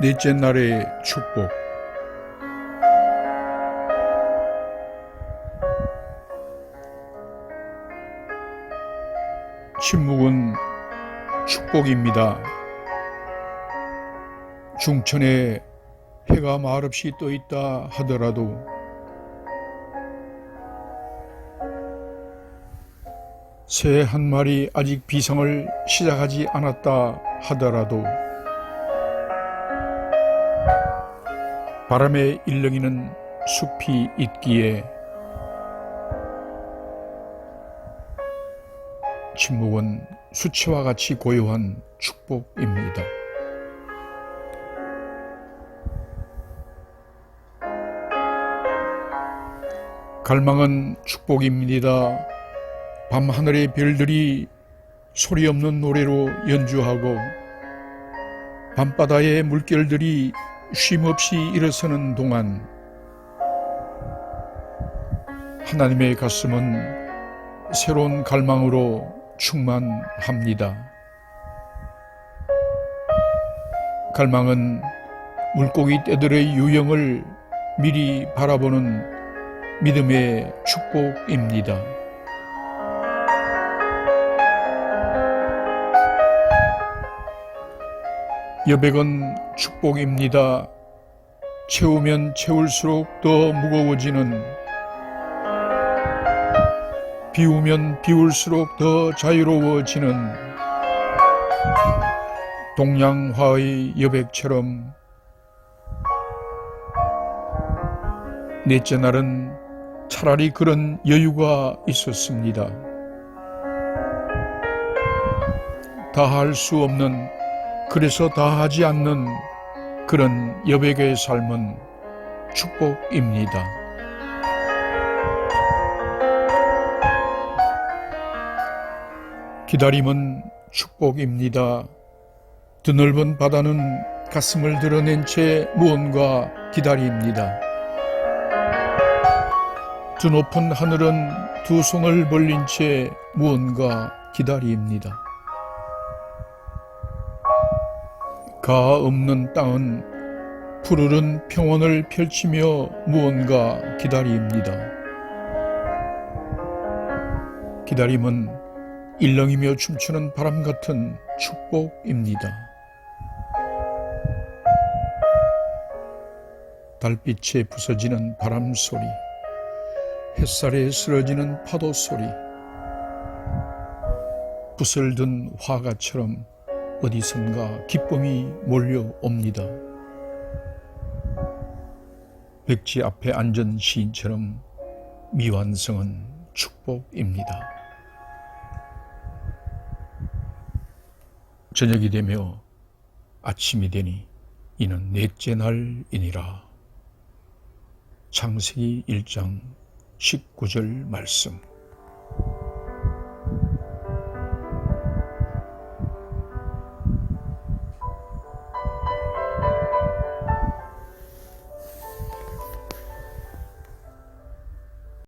넷째 날의 축복 침묵은 축복입니다. 중천에 해가 말없이 떠 있다 하더라도 새 한 마리 아직 비성을 시작하지 않았다 하더라도 바람에 일렁이는 숲이 있기에 침묵은 수치와 같이 고요한 축복입니다. 갈망은 축복입니다. 밤하늘의 별들이 소리 없는 노래로 연주하고 밤바다의 물결들이 쉼없이 일어서는 동안 하나님의 가슴은 새로운 갈망으로 충만합니다. 갈망은 물고기 떼들의 유형을 미리 바라보는 믿음의 축복입니다. 여백은 축복입니다. 채우면 채울수록 더 무거워지는 비우면 비울수록 더 자유로워지는 동양화의 여백처럼 넷째 날은 차라리 그런 여유가 있었습니다. 다 할 수 없는 그래서 다 하지 않는 그런 여백의 삶은 축복입니다. 기다림은 축복입니다. 드넓은 바다는 가슴을 드러낸 채 무언가 기다립니다. 드높은 하늘은 두 손을 벌린 채 무언가 기다립니다. 가 없는 땅은 푸르른 평원을 펼치며 무언가 기다립니다. 기다림은 일렁이며 춤추는 바람 같은 축복입니다. 달빛에 부서지는 바람 소리, 햇살에 쓰러지는 파도 소리, 붓을 든 화가처럼 어디선가 기쁨이 몰려옵니다. 백지 앞에 앉은 시인처럼 미완성은 축복입니다. 저녁이 되며 아침이 되니 이는 넷째 날이니라. 창세기 1장 19절 말씀.